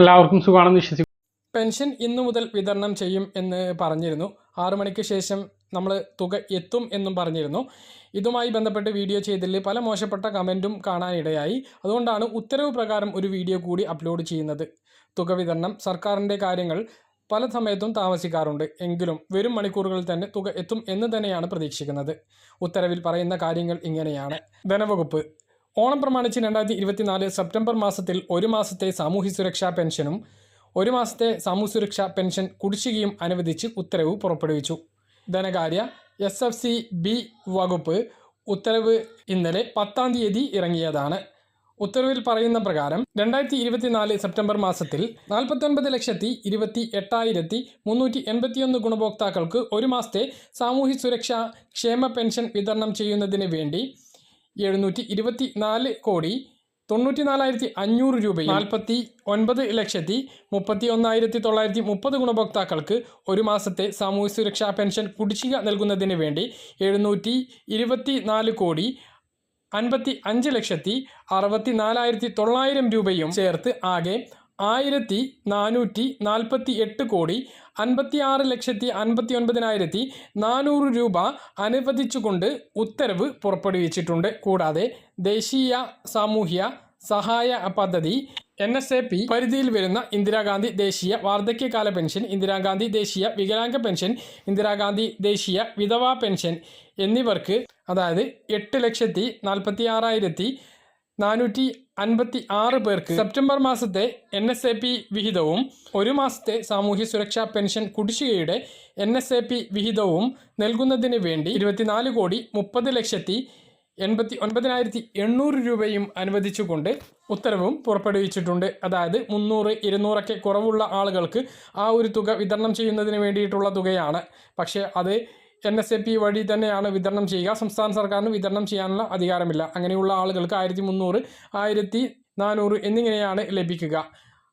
എല്ലാവർക്കും സുഖമാണെന്ന് വിശ്വസിക്കും പെൻഷൻ ഇന്നു മുതൽ വിതരണം ചെയ്യും എന്ന് പറഞ്ഞിരുന്നു. ആറു മണിക്ക് ശേഷം നമ്മൾ തുക എത്തും എന്നും പറഞ്ഞിരുന്നു. ഇതുമായി ബന്ധപ്പെട്ട് വീഡിയോ ചെയ്തതിൽ പല മോശപ്പെട്ട കമന്റും കാണാനിടയായി. അതുകൊണ്ടാണ് ഉത്തരവ് പ്രകാരം ഒരു വീഡിയോ കൂടി അപ്ലോഡ് ചെയ്യുന്നത്. തുക വിതരണം സർക്കാരിന്റെ കാര്യങ്ങൾ പല സമയത്തും താമസിക്കാറുണ്ട്. എങ്കിലും വരും മണിക്കൂറുകളിൽ തന്നെ തുക എത്തും എന്ന് തന്നെയാണ് പ്രതീക്ഷിക്കുന്നത്. ഉത്തരവിൽ പറയുന്ന കാര്യങ്ങൾ ഇങ്ങനെയാണ്. ധനവകുപ്പ്. ഓണം പ്രമാണിച്ച് രണ്ടായിരത്തി ഇരുപത്തിനാല് സെപ്റ്റംബർ മാസത്തിൽ ഒരു മാസത്തെ സാമൂഹ്യ സുരക്ഷാ പെൻഷനും ഒരു മാസത്തെ സാമൂഹ്യ സുരക്ഷാ പെൻഷൻ കുടിശ്ശികയും അനുവദിച്ച് ഉത്തരവ് പുറപ്പെടുവിച്ചു. ധനകാര്യ എസ് എഫ് സി ബി വകുപ്പ് ഉത്തരവ് ഇന്നലെ പത്താം തീയതി ഇറങ്ങിയതാണ്. ഉത്തരവിൽ പറയുന്ന പ്രകാരം രണ്ടായിരത്തി ഇരുപത്തിനാല് സെപ്റ്റംബർ മാസത്തിൽ നാൽപ്പത്തൊൻപത് ലക്ഷത്തി ഇരുപത്തി എട്ടായിരത്തി മുന്നൂറ്റി എൺപത്തിയൊന്ന് ഗുണഭോക്താക്കൾക്ക് ഒരു മാസത്തെ സാമൂഹ്യ സുരക്ഷാ ക്ഷേമ പെൻഷൻ വിതരണം ചെയ്യുന്നതിന് വേണ്ടി എഴുന്നൂറ്റി ഇരുപത്തി നാല് കോടി തൊണ്ണൂറ്റി നാലായിരത്തി അഞ്ഞൂറ് രൂപയും നാൽപ്പത്തി ഒൻപത് ലക്ഷത്തി മുപ്പത്തി ഒന്നായിരത്തി തൊള്ളായിരത്തി മുപ്പത് ഗുണഭോക്താക്കൾക്ക് ഒരു മാസത്തെ സാമൂഹ്യ സുരക്ഷാ പെൻഷൻ കുടിശ്ശിക നൽകുന്നതിന് വേണ്ടി എഴുന്നൂറ്റി ഇരുപത്തി നാല് കോടി അൻപത്തി അഞ്ച് ലക്ഷത്തി അറുപത്തി നാലായിരത്തി തൊള്ളായിരം രൂപയും ചേർത്ത് ആകെ ആയിരത്തി നാനൂറ്റി നാൽപ്പത്തി എട്ട് കോടി അൻപത്തി ആറ് ലക്ഷത്തി അൻപത്തി ഒൻപതിനായിരത്തി നാനൂറ് രൂപ അനുവദിച്ചുകൊണ്ട് ഉത്തരവ് പുറപ്പെടുവിച്ചിട്ടുണ്ട്. കൂടാതെ ദേശീയ സാമൂഹ്യ സഹായ പദ്ധതി എൻ എസ് എ പി പരിധിയിൽ വരുന്ന ഇന്ദിരാഗാന്ധി ദേശീയ വാർദ്ധക്യകാല പെൻഷൻ ഇന്ദിരാഗാന്ധി ദേശീയ വികലാംഗ പെൻഷൻ ഇന്ദിരാഗാന്ധി ദേശീയ വിധവാ പെൻഷൻ എന്നിവർക്ക് അതായത് എട്ട് ലക്ഷത്തി നാൽപ്പത്തി ആറായിരത്തി നാനൂറ്റി അൻപത്തി ആറ് പേർക്ക് സെപ്റ്റംബർ മാസത്തെ എൻ എസ് എ പി വിഹിതവും ഒരു മാസത്തെ സാമൂഹ്യ സുരക്ഷാ പെൻഷൻ കുടിശ്ശികയുടെ എൻ എസ് എ പി വിഹിതവും നൽകുന്നതിന് വേണ്ടി ഇരുപത്തിനാല് കോടി മുപ്പത് ലക്ഷത്തി എൺപത്തി ഒൻപതിനായിരത്തി എണ്ണൂറ് രൂപയും അനുവദിച്ചുകൊണ്ട് ഉത്തരവും പുറപ്പെടുവിച്ചിട്ടുണ്ട്. അതായത് മുന്നൂറ് ഇരുന്നൂറൊക്കെ കുറവുള്ള ആളുകൾക്ക് ആ ഒരു തുക വിതരണം ചെയ്യുന്നതിന് വേണ്ടിയിട്ടുള്ള തുകയാണ്. പക്ഷേ അത് എൻ എസ് എ പി വഴി തന്നെയാണ് വിതരണം ചെയ്യുക. സംസ്ഥാന സർക്കാരിന് വിതരണം ചെയ്യാനുള്ള അധികാരമില്ല. അങ്ങനെയുള്ള ആളുകൾക്ക് ആയിരത്തി മുന്നൂറ് ആയിരത്തി നാനൂറ് എന്നിങ്ങനെയാണ് ലഭിക്കുക.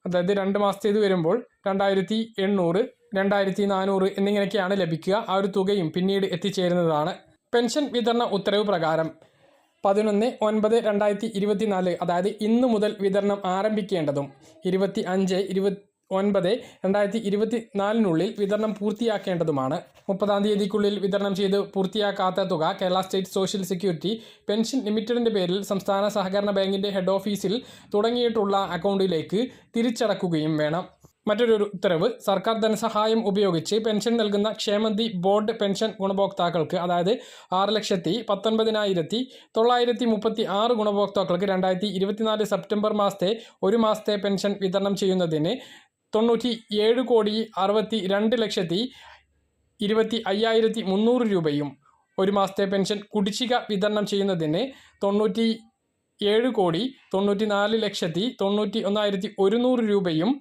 അതായത് രണ്ട് മാസത്തേത് വരുമ്പോൾ രണ്ടായിരത്തി എണ്ണൂറ് രണ്ടായിരത്തി നാനൂറ് എന്നിങ്ങനെയൊക്കെയാണ് ലഭിക്കുക. ആ ഒരു തുകയും പിന്നീട് എത്തിച്ചേരുന്നതാണ്. പെൻഷൻ വിതരണ ഉത്തരവ് പ്രകാരം പതിനൊന്ന് ഒൻപത് രണ്ടായിരത്തി ഇരുപത്തിനാല് അതായത് ഇന്ന് മുതൽ വിതരണം ആരംഭിക്കേണ്ടതും ഇരുപത്തി അഞ്ച് ഇരുപത്തി ഒൻപത് രണ്ടായിരത്തി ഇരുപത്തി നാലിനുള്ളിൽ വിതരണം പൂർത്തിയാക്കേണ്ടതുമാണ്. മുപ്പതാം തീയതിക്കുള്ളിൽ വിതരണം ചെയ്ത് പൂർത്തിയാക്കാത്ത തുക Kerala state social security pension ലിമിറ്റഡിന്റെ പേരിൽ സംസ്ഥാന സഹകരണ ബാങ്കിന്റെ ഹെഡ് ഓഫീസിൽ തുടങ്ങിയിട്ടുള്ള അക്കൗണ്ടിലേക്ക് തിരിച്ചടക്കുകയും വേണം. മറ്റൊരു ഉത്തരവ് സർക്കാർ ധനസഹായം ഉപയോഗിച്ച് പെൻഷൻ നൽകുന്ന ക്ഷേമനിധി ബോർഡ് പെൻഷൻ ഗുണഭോക്താക്കൾക്ക് അതായത് ആറ് ലക്ഷത്തി പത്തൊൻപതിനായിരത്തി തൊള്ളായിരത്തി മുപ്പത്തി ആറ് ഗുണഭോക്താക്കൾക്ക് രണ്ടായിരത്തി ഇരുപത്തിനാല് സെപ്റ്റംബർ മാസത്തെ ഒരു മാസത്തെ പെൻഷൻ വിതരണം ചെയ്യുന്നതിന് തൊണ്ണൂറ്റി ഏഴ് കോടി അറുപത്തി രണ്ട് ലക്ഷത്തി ഇരുപത്തി അയ്യായിരത്തി മുന്നൂറ് രൂപയും ഒരു മാസത്തെ പെൻഷൻ കുടിശ്ശിക വിതരണം ചെയ്യുന്നതിന് തൊണ്ണൂറ്റി ഏഴ് കോടി തൊണ്ണൂറ്റി നാല് ലക്ഷത്തി തൊണ്ണൂറ്റി ഒന്നായിരത്തി ഒരുന്നൂറ് രൂപയും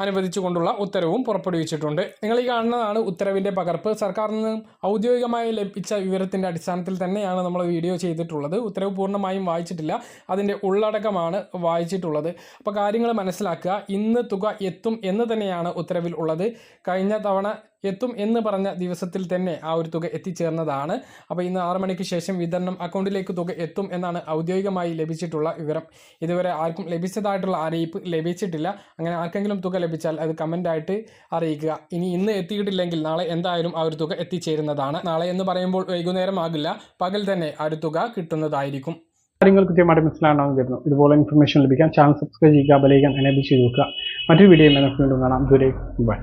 അനുവദിച്ചുകൊണ്ടുള്ള ഉത്തരവും പുറപ്പെടുവിച്ചിട്ടുണ്ട്. നിങ്ങൾ ഈ കാണുന്നതാണ് ഉത്തരവിന്റെ പകർപ്പ്. സർക്കാരിൽ നിന്ന് ഔദ്യോഗികമായി ലഭിച്ച വിവരത്തിന്റെ അടിസ്ഥാനത്തിൽ തന്നെയാണ് നമ്മൾ വീഡിയോ ചെയ്തിട്ടുള്ളത്. ഉത്തരവ് പൂർണമായും വായിച്ചിട്ടില്ല. അതിന്റെ ഉള്ളടക്കമാണ് വായിച്ചിട്ടുള്ളത്. അപ്പോൾ കാര്യങ്ങൾ മനസ്സിലാക്കുക. ഇന്ന് തുക എത്തും എന്ന് തന്നെയാണ് ഉത്തരവിൽ ഉള്ളത്. കഴിഞ്ഞ തവണ എത്തും എന്ന് പറഞ്ഞ ദിവസത്തിൽ തന്നെ ആ ഒരു തുക എത്തിച്ചേർന്നതാണ്. അപ്പോൾ ഇന്ന് ആറ് മണിക്ക് ശേഷം വിതരണം അക്കൗണ്ടിലേക്ക് തുക എത്തും എന്നാണ് ഔദ്യോഗികമായി ലഭിച്ചിട്ടുള്ള വിവരം. ഇതുവരെ ആർക്കും ലഭിച്ചതായിട്ടുള്ള അറിയിപ്പ് ലഭിച്ചിട്ടില്ല. അങ്ങനെ ആർക്കെങ്കിലും തുക ലഭിച്ചാൽ അത് കമന്റായിട്ട് അറിയിക്കുക. ഇനി ഇന്ന് എത്തിയിട്ടില്ലെങ്കിൽ നാളെ എന്തായാലും ആ ഒരു തുക എത്തിച്ചേരുന്നതാണ്. നാളെ എന്ന് പറയുമ്പോൾ വൈകുന്നേരം ആകില്ല പകൽ തന്നെ ആ ഒരു തുക കിട്ടുന്നതായിരിക്കും. കാര്യങ്ങൾ കൃത്യമായിട്ട് മനസ്സിലാണെന്ന് കരുതുന്നു. ഇതുപോലെ ഇൻഫർമേഷൻ ലഭിക്കാൻ ചാനൽ സബ്സ്ക്രൈബ് ചെയ്യുക ബലയിക്കാൻ എനേബിൾ ചെയ്ത് നോക്കുക മറ്റൊരു വീഡിയോ വീണ്ടും കാണാം. ദൂരെ ബൈ